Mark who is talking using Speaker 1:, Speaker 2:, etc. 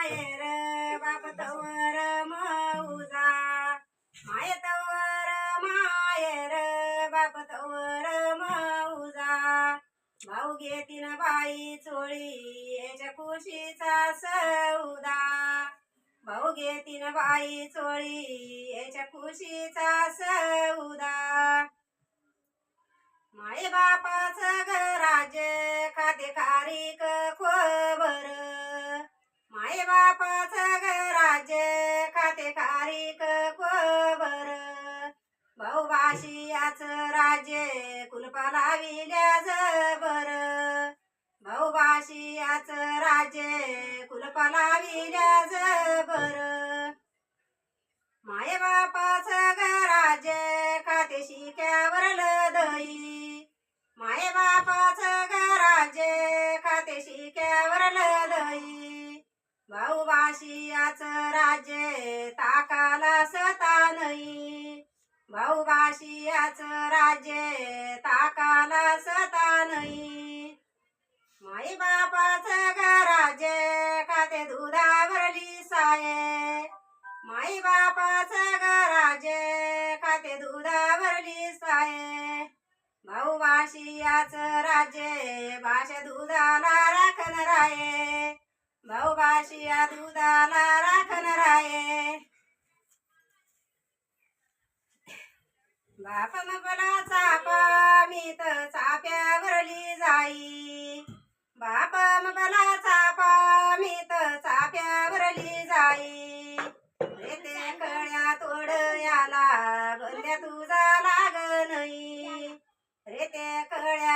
Speaker 1: मायर बाप तवर माऊजा माय तवर मायेर बाप तवर माऊजा भाऊ घेतीन बाई चोळी याच्या खुशीचा सौदा. भाऊ घेतीन बाई चोळी याच्या खुशीचा सौदा. माय बापाचं घराज खाते खारी पाच घराचे खाते खारीक खोबर बहुभाषियाच बाशियाच राजे कुलपा लाविल्या जबर बहुभाषियाच राजे कुलपा लाविल्या जबर. माय बापाच घराजे खाते शिक्यावर लदई माय बापाच घराजे खाते शिक्या भाषियाच राजे राज्य ताकाला सता नाही भाऊ भाषियाच राज्य ताकाला सता नाही माई बापाचं राजे खाते दुधा भरली साये. माई बापाचं राजे खाते दुधावरली साये. भाऊ भाषियाच राज्य भाषा दुधाला राखण राये. भाऊभाषिया दुधाला राखण राये. बाप मला चापा मी तर चाप्यावरली जाई बाप मला चापा मी तर चाप्यावरली जाई येते कळ्या तोड याला बोलल्या तुझा लाग नाही. रेते कळ्या